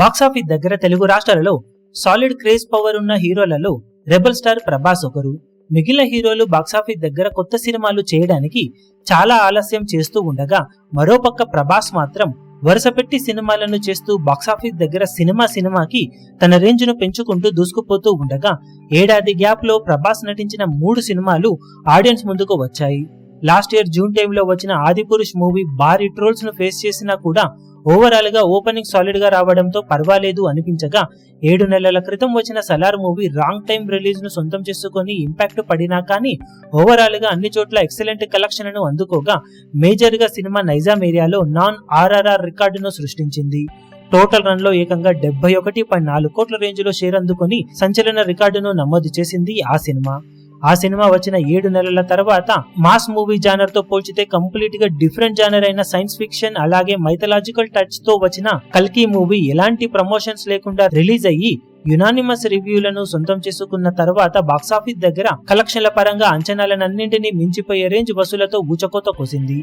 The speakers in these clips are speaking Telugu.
బాక్సాఫీస్ దగ్గర తెలుగు రాష్ట్రాలలో సాలిడ్ క్రేజ్ పవర్ ఉన్న హీరోలలో రెబల్ స్టార్ ప్రభాస్ ఒకరు. మిగిలిన హీరోలు బాక్సాఫీస్ దగ్గర కొత్త సినిమాలు చేయడానికి చాలా ఆలస్యం చేస్తూ ఉండగా మరోపక్క ప్రభాస్ మాత్రం వరుసపెట్టి సినిమాలను చేస్తూ బాక్సాఫీస్ దగ్గర సినిమా సినిమాకి తన రేంజ్ను పెంచుకుంటూ దూసుకుపోతూ ఉండగా ఏడాది గ్యాప్లో ప్రభాస్ నటించిన మూడు సినిమాలు ఆడియన్స్ ముందుకు వచ్చాయి. లాస్ట్ ఇయర్ జూన్ టైంలో వచ్చిన ఆదిపురుష్ మూవీ భారీ ట్రోల్స్ను ఫేస్ చేసినా కూడా ఓవరాల్గా ఓపెనింగ్ సాలిడ్గా రావడంతో పర్వాలేదు అనిపించగా ఏడు నెలల క్రితం వచ్చిన సలార్ మూవీ రాంగ్ టైం రిలీజ్ను సొంతం చేసుకుని ఇంపాక్ట్ పడినా కానీ ఓవరాల్గా అన్ని చోట్ల ఎక్సలెంట్ కలెక్షన్ను అందుకోగా మేజర్గా సినిమా నైజాం ఏరియాలో నాన్ ఆర్ఆర్ఆర్ రికార్డును సృష్టించింది. టోటల్ రన్లో ఏకంగా డెబ్బై ఒకటి పాయింట్ నాలుగు కోట్ల రేంజ్లో షేర్ అందుకుని సంచలన రికార్డును నమోదు చేసింది ఆ సినిమా. ఆ సినిమా వచ్చిన ఏడు నెలల తర్వాత మాస్ మూవీ జానర్తో పోల్చితే కంప్లీట్గా డిఫరెంట్ జానర్ అయిన సైన్స్ ఫిక్షన్ అలాగే మైథలాజికల్ టచ్తో వచ్చిన కల్కి మూవీ ఎలాంటి ప్రమోషన్స్ లేకుండా రిలీజ్ అయ్యి యునానిమస్ రివ్యూలను సొంతం చేసుకున్న తర్వాత బాక్సాఫీస్ దగ్గర కలెక్షన్ల పరంగా అంచనాలన్నింటినీ మించిపోయే రేంజ్ వసూలతో ఊచకోత కోసింది.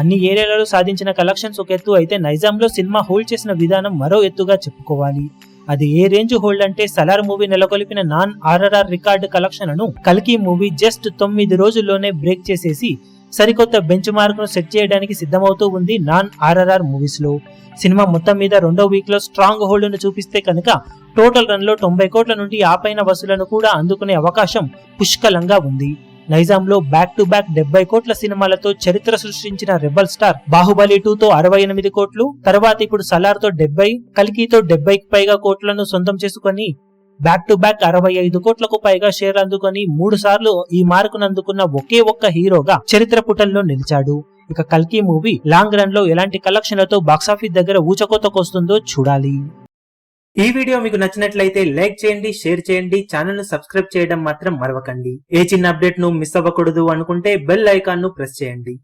అన్ని ఏరియాలలో సాధించిన కలెక్షన్స్ ఒక ఎత్తు అయితే నైజాంలో సినిమా హోల్డ్ చేసిన విధానం మరో ఎత్తుగా చెప్పుకోవాలి. అది ఏ రేంజ్ హోల్డ్ అంటే సలార్ మూవీ నెలకొల్పిన నాన్ ఆర్ఆర్ఆర్ రికార్డు కలెక్షన్లను కల్కి మూవీ జస్ట్ తొమ్మిది రోజుల్లోనే బ్రేక్ చేసేసి సరికొత్త బెంచ్ మార్క్ను సెట్ చేయడానికి సిద్ధమవుతూ ఉంది నాన్ ఆర్ఆర్ఆర్ మూవీస్లో సినిమా మొత్తం మీద రెండో వీక్లో స్ట్రాంగ్ హోల్డ్ను చూపిస్తే కనుక టోటల్ రన్లో తొంభై కోట్ల నుండి ఆ పైన వసూలను కూడా అందుకునే అవకాశం పుష్కలంగా ఉంది. నైజాంలో బ్యాక్ టు బ్యాక్ డెబ్బై కోట్ల సినిమాలతో చరిత్ర సృష్టించిన రెబల్ స్టార్ బాహుబలి టూతో అరవై ఎనిమిది కోట్లు తర్వాత ఇప్పుడు సలార్తో డెబ్బై కల్కీతో డెబ్బైకి పైగా కోట్లను సొంతం చేసుకొని బ్యాక్ టు బ్యాక్ అరవై ఐదు కోట్లకు పైగా షేర్ అందుకొని మూడు సార్లు ఈ మార్కును అందుకున్న ఒకే ఒక్క హీరోగా చరిత్ర పుటల్లో నిలిచాడు. ఇక కల్కి మూవీ లాంగ్ రన్లో ఎలాంటి కలెక్షన్లతో బాక్సాఫీస్ దగ్గర ఊచకోతకొస్తుందో చూడాలి. ఈ వీడియో మీకు నచ్చినట్లయితే లైక్ చేయండి షేర్ చేయండి ఛానల్ను సబ్స్క్రైబ్ చేయడం మాత్రం మరవకండి. ఏ చిన్న అప్డేట్ను మిస్ అవ్వకూడదు అనుకుంటే బెల్ ఐకాన్ను ప్రెస్ చేయండి.